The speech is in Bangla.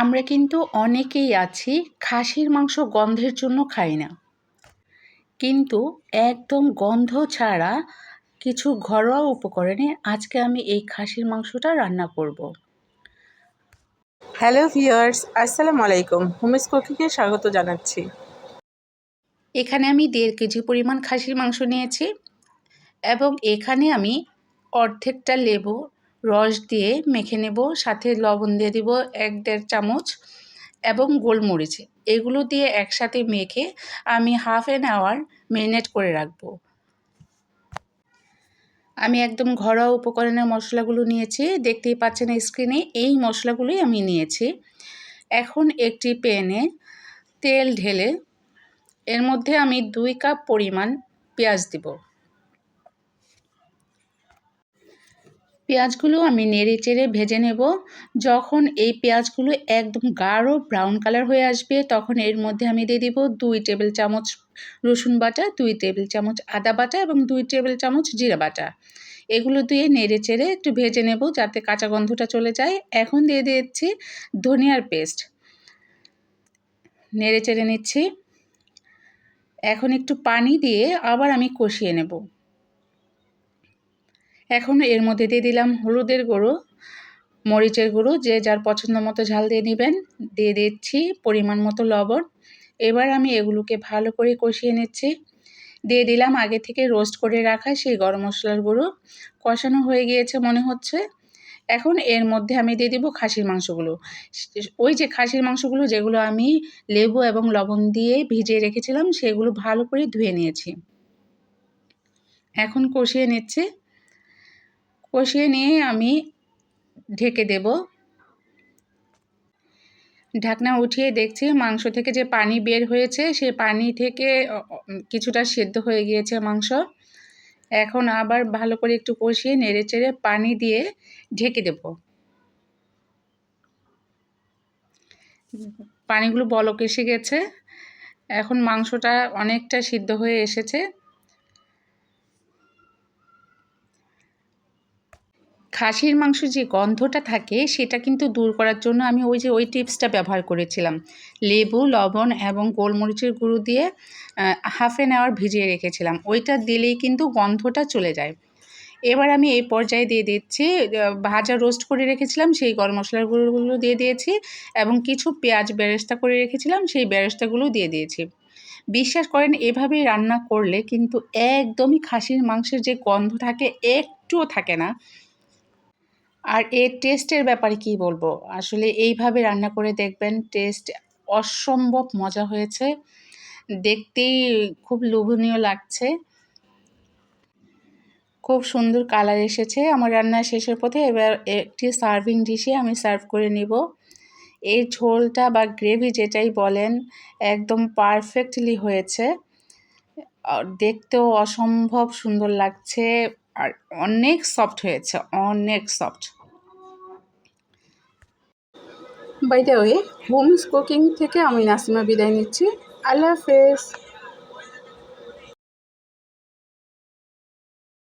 আমরা কিন্তু অনেকেই আছি খাসির মাংস গন্ধের জন্য খাই না। কিন্তু একদম গন্ধ ছাড়া কিছু ঘরোয়া উপকরণে আজকে আমি এই খাসির মাংসটা রান্না করব। হ্যালো ভিউয়ার্স আসসালামু আলাইকুম। হুমিস কুকিংকে স্বাগত জানাচ্ছি। এখানে আমি দেড় কেজি পরিমাণ খাসির মাংস নিয়েছি এবং এখানে আমি অর্ধেকটা লেবু রস দিয়ে মেখে নেব, সাথে লবণ দিয়ে দিব এক দেড় চামচ এবং গোলমরিচ। এগুলো দিয়ে একসাথে মেখে আমি হাফ অ্যান আওয়ার ম্যারিনেট করে রাখব। আমি একদম ঘরোয়া উপকরণের মশলাগুলো নিয়েছি, দেখতেই পাচ্ছেন স্ক্রিনে এই মশলাগুলোই আমি নিয়েছি। এখন একটি প্যানে তেল ঢেলে এর মধ্যে আমি দুই কাপ পরিমাণ পেঁয়াজ দিব। পেঁয়াজগুলো আমি নেড়ে চেড়ে ভেজে নেব। যখন এই পেঁয়াজগুলো একদম গাঢ় ব্রাউন কালার হয়ে আসবে, তখন এর মধ্যে আমি দিয়ে দিব দুই টেবিল চামচ রসুন বাটা, দুই টেবিল চামচ আদা বাটা এবং দুই টেবিল চামচ জিরা বাটা। এগুলো দিয়ে নেড়ে চেড়ে একটু ভেজে নেব যাতে কাঁচা গন্ধটা চলে যায়। এখন দিয়ে দিচ্ছি ধনিয়ার পেস্ট নেড়ে চেড়ে নিচ্ছি। এখন একটু পানি দিয়ে আবার আমি কষিয়ে নেব। এখন এর মধ্যে দিয়ে দিলাম হলুদের গুঁড়ো, মরিচের গুঁড়ো, যে যার পছন্দ মতো ঝাল দিয়ে নেবেন। দিয়ে দিচ্ছি পরিমাণ মতো লবণ। এবার আমি এগুলোকে ভালো করে কষিয়ে নিচ্ছি। দিয়ে দিলাম আগে থেকে রোস্ট করে রাখা সেই গরম মশলার গুঁড়ো। কষানো হয়ে গিয়েছে মনে হচ্ছে। এখন এর মধ্যে আমি দিয়ে দিব খাসির মাংসগুলো। ওই যে খাসির মাংসগুলো যেগুলো আমি লেবু এবং লবণ দিয়ে ভিজিয়ে রেখেছিলাম, সেগুলো ভালো করে ধুয়ে নিয়েছি। এখন কষিয়ে নিচ্ছে। কষিয়ে নিয়ে আমি ঢেকে দেব। ঢাকনা উঠিয়ে দেখছি মাংস থেকে যে পানি বের হয়েছে, সে পানি থেকে কিছুটা সেদ্ধ হয়ে গিয়েছে মাংস। এখন আবার ভালো করে একটু কষিয়ে নেড়ে চেড়ে পানি দিয়ে ঢেকে দেব। পানিগুলো বলক এসে গেছে। এখন মাংসটা অনেকটা সিদ্ধ হয়ে এসেছে। খাসির মাংস যে গন্ধটা থাকে, সেটা কিন্তু দূর করার জন্য আমি ওই যে ওই টিপসটা ব্যবহার করেছিলাম। লেবু, লবণ এবং গোলমরিচের গুঁড়ো দিয়ে হাফ অ্যান আওয়ার ভিজিয়ে রেখেছিলাম। ওইটা দিলেই কিন্তু গন্ধটা চলে যায়। এবার আমি এই পর্যায়ে দিয়ে দিচ্ছি ভাজা রোস্ট করে রেখেছিলাম, সেই গরম মশলার গুঁড়োগুলো দিয়ে দিয়েছি এবং কিছু পেঁয়াজ বেরেস্তা করে রেখেছিলাম, সেই বেরেস্তাগুলো দিয়ে দিয়েছি। বিশ্বাস করেন, এভাবেই রান্না করলে কিন্তু একদমই খাসির মাংসের যে গন্ধ থাকে, একটুও থাকে না। আর এর টেস্টের ব্যাপারে কি বলব? আসলে এইভাবে রান্না করে দেখবেন টেস্ট অসম্ভব মজা হয়েছে। দেখতেই খুব লোভনীয় লাগছে। খুব সুন্দর কালার এসেছে। আমার রান্না শেষের পথে এবার একটি সার্ভিং ডিশে আমি সার্ভ করে নিব। এই ঝোলটা বা গ্রেভি যেটাই বলেন, একদম পারফেক্টলি হয়েছে। দেখতেও অসম্ভব সুন্দর লাগছে। আর অনেক সফট হয়েছে, অনেক soft by the way homes cooking থেকে আমি নাসিমা বিদায় নিচ্ছি। আল্লাহ হাফেজ।